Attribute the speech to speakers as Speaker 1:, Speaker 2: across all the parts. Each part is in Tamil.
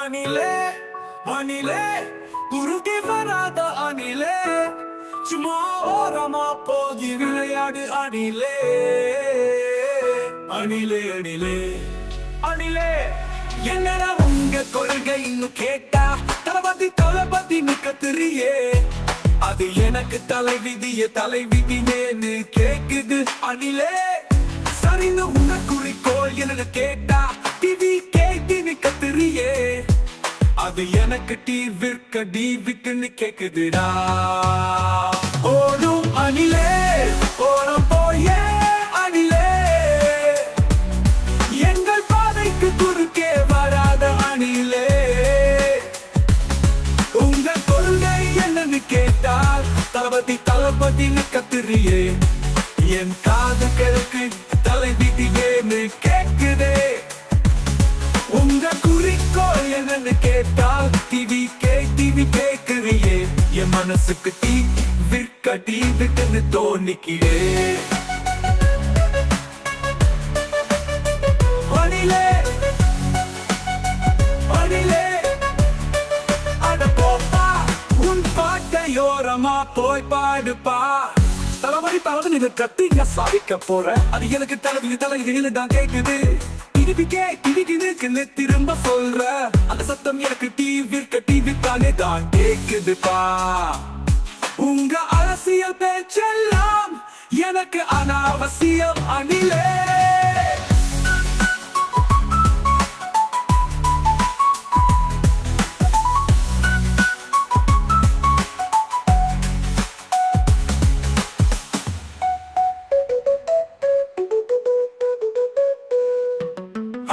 Speaker 1: அணிலே அணிலே குறுக்கே வராத அணிலே. சும்மா ஓரமா போகி விளையாடு அணிலே. அணிலே அணிலே. அணிலே என்னடா உங்க கொள்கை இன்னும் கேட்டா? தளபதி தளபதினு தெரியே அது எனக்கு தலை விதிய தலை விதினேன்னு கேக்குது. அணிலே சரின்னு உங்க குறிக்கோள் எனக்கு கேட்டா? டிவி நிக்க கத்துறியே. அது எனக்கு டீ விற்க டீ விட்டுன்னு கேக்குதுடா. ஓடும் அணிலே ஓடும் போயே அணிலே. எங்கள் பாதைக்கு குறுக்கே வராத அணிலே. உங்க கொள்கை என்னன்னு கேட்டால் தளபதி தளபதினு கத்துறியே. என் காது கிழக்கு என்னன்னு கேட்டால் டிவி கே டிவி கேக்குறியே என் மனசுக்கு டீ விற்க டீ விட்டுன்னு தோணிக்கிறே அணிலே அணிலே அட போப்பா உன் பாட்டையோரமா போய் பாடுப்பா. தலைவரி தளவு நீங்க கத்திங்க சாதிக்க போற அது எனக்கு தலைவி தலைவியில தான் கேக்குது. திருப்பிக்கே திருப்பிக்கு திரும்ப சொல்ற. அந்த சத்தம் எனக்கு டிவி இருக்க டிவி தானே தான் கேக்குதுப்பா. உங்க அரசியல் பேச்செல்லாம் எனக்கு அனாவசியம் அணிலே.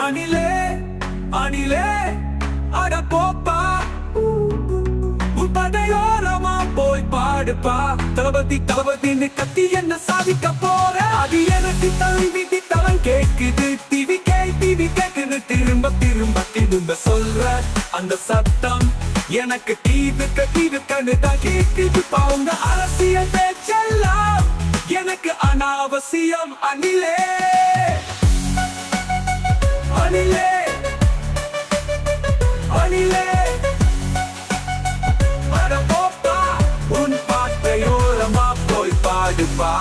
Speaker 1: அணிலே அணிலே அட போப்பா. உன் படையோரமா போய் பாடுப்பா. தளபதி தளபதின்னு கத்தி என்ன சாதிக்க போற? அது எனக்கு தலை விதி தவன் கேக்குது. டிவி கே டிவி கேக்குது திரும்ப திரும்ப திரும்ப சொல்ற அந்த சத்தம் எனக்கு டிவிக்க டிவிக்கன்னு தான் கேக்குது. பாவுங்க அரசியல் பேச்செல்லாம் எனக்கு அனாவசியம் அணிலே. அணிலே அணிலே. அட போப்பா உன் போய் பாடுப்பா.